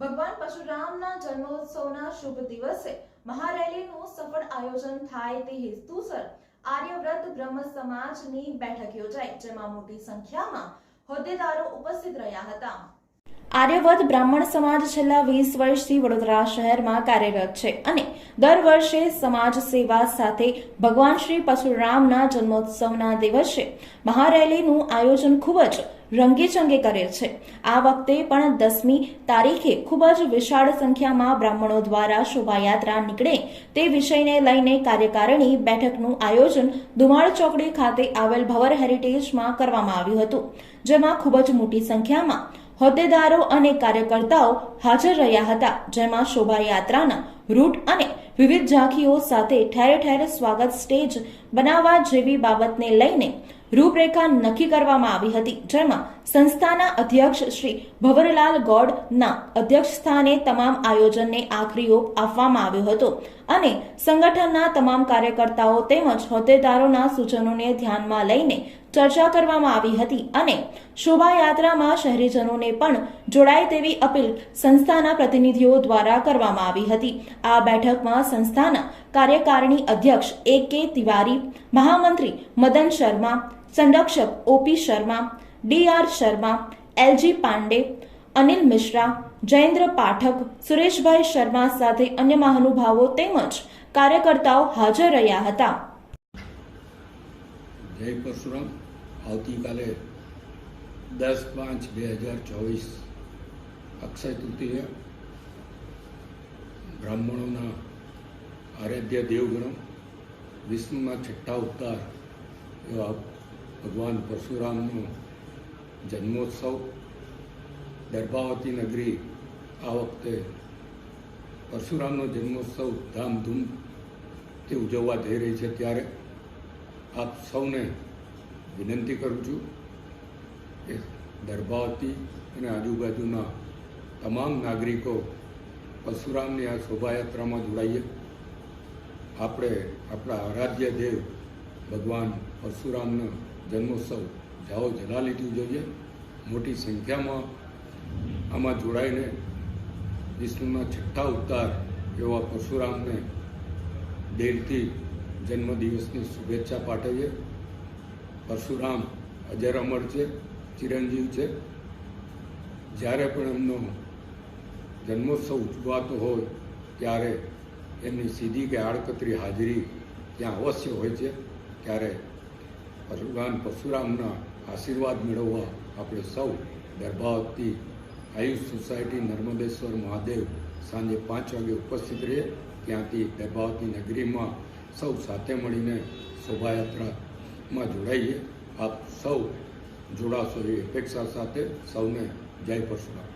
ભગવાન પરશુરામના જન્મોત્સવના શુભ દિવસે મહારેલીનું સફળ આયોજન થાય તે હેતુસર આર્યવ્રત બ્રહ્મ સમાજની બેઠક યોજાઈ, જેમાં મોટી સંખ્યામાં હોદ્દેદારો ઉપસ્થિત રહ્યા હતા. આર્યવત બ્રાહ્મણ સમાજ છેલ્લા વીસ વર્ષથી વડોદરા શહેરમાં કાર્યરત છે અને દર વર્ષે સમાજ સેવા સાથે ભગવાન શ્રી પરશુરામના જન્મોત્સવના દિવસે મહારેલીનું આયોજન ખૂબ જ રંગેચંગે કરે છે. આ વખતે પણ દસમી તારીખે ખૂબ જ વિશાળ સંખ્યામાં બ્રાહ્મણો દ્વારા શોભાયાત્રા નીકળે તે વિષયને લઈને કાર્યકારિણી બેઠકનું આયોજન ધુમાળ ચોકડી ખાતે આવેલ ભવર હેરિટેજમાં કરવામાં આવ્યું હતું, જેમાં ખૂબ જ મોટી સંખ્યામાં હોદ્દેદારો અને કાર્યકર્તાઓ હાજર રહ્યા હતા, જેમાં શોભાયાત્રાના રૂટ અને વિવિધ ઝાંખીઓ સાથે ઠેર ઠેર સ્વાગત સ્ટેજ બનાવવા જેવી બાબતને લઈને રૂપરેખા નક્કી કરવામાં આવી હતી, જેમાં સંસ્થાના અધ્યક્ષ શ્રી ભવરલાલ ગોડના અધ્યક્ષ સ્થાને તમામ આયોજનને આખરી ઓપ આપવામાં આવ્યો હતો અને સંગઠનના તમામ કાર્યકર્તાઓ તેમજ હોદ્દેદારોના સૂચનોને ધ્યાનમાં લઈને ચર્ચા કરવામાં આવી હતી અને શોભાયાત્રામાં શહેરીજનોને પણ જોડાય તેવી અપીલ સંસ્થાના પ્રતિનિધિઓ દ્વારા કરવામાં આવી હતી. આ બેઠકમાં સંસ્થાના કાર્યકારિણી અધ્યક્ષ એ કે તિવારી, મહામંત્રી મદન શર્મા સંરક્ષક OP Sharma, D Sharma LG Pandey, Anil Mishra, Jayendra Pathak, Sureshbhai Sharma સાથે અન્ય મહાનુભાવો તેમજ કાર્યકર્તાઓ હાજર રહ્યા હતા. જય પરશુરામ. આવતીકાલે દસ પાંચ બે હજાર ચોવીસ અક્ષય તૃતીય બ્રાહ્મણોના આરાધ્ય દેવગણો, વિષ્ણુના છઠ્ઠા અવતાર એવા ભગવાન પરશુરામનો જન્મોત્સવ દર્ભાવતી નગરી આ વખતે પરશુરામનો જન્મોત્સવ ધામધૂમથી ઉજવવા જઈ રહી છે. ત્યારે આપ સૌને વિનંતી કરું છું કે દર્ભાવતી અને આજુબાજુના તમામ નાગરિકો પરશુરામની આ શોભાયાત્રામાં જોડાઈએ. આપણે આપણા આરાધ્ય દેવ ભગવાન પરશુરામનો જન્મોત્સવ જાઓ જલાલીથી ઉજવીએ મોટી સંખ્યામાં આમાં જોડાઈને વિષ્ણુના છઠ્ઠા અવતાર એવા પરશુરામને દેરથી જન્મદિવસની શુભેચ્છા પાઠવીએ. પરશુરામ અજર અમર છે, ચિરંજીવ છે. જ્યારે પણ એમનો જન્મોત્સવ ઉજવાતો હોય, ત્યારે એમની સીધી કે આડકતરી હાજરી ત્યાં અવશ્ય હોય છે. ત્યારે ભગવાન પરશુરામના આશીર્વાદ મેળવવા આપણે સૌ ગર્ભાવતી આયુષ સોસાયટી નર્મદેશ્વર મહાદેવ સાંજે પાંચ વાગે ઉપસ્થિત રહીએ. ત્યાંથી ગર્ભાવતી નગરીમાં સૌ સાથે મળીને શોભાયાત્રામાં જોડાઈએ. આપ સૌ જોડાશો એવી અપેક્ષા સાથે સૌને જય પરશુરામ.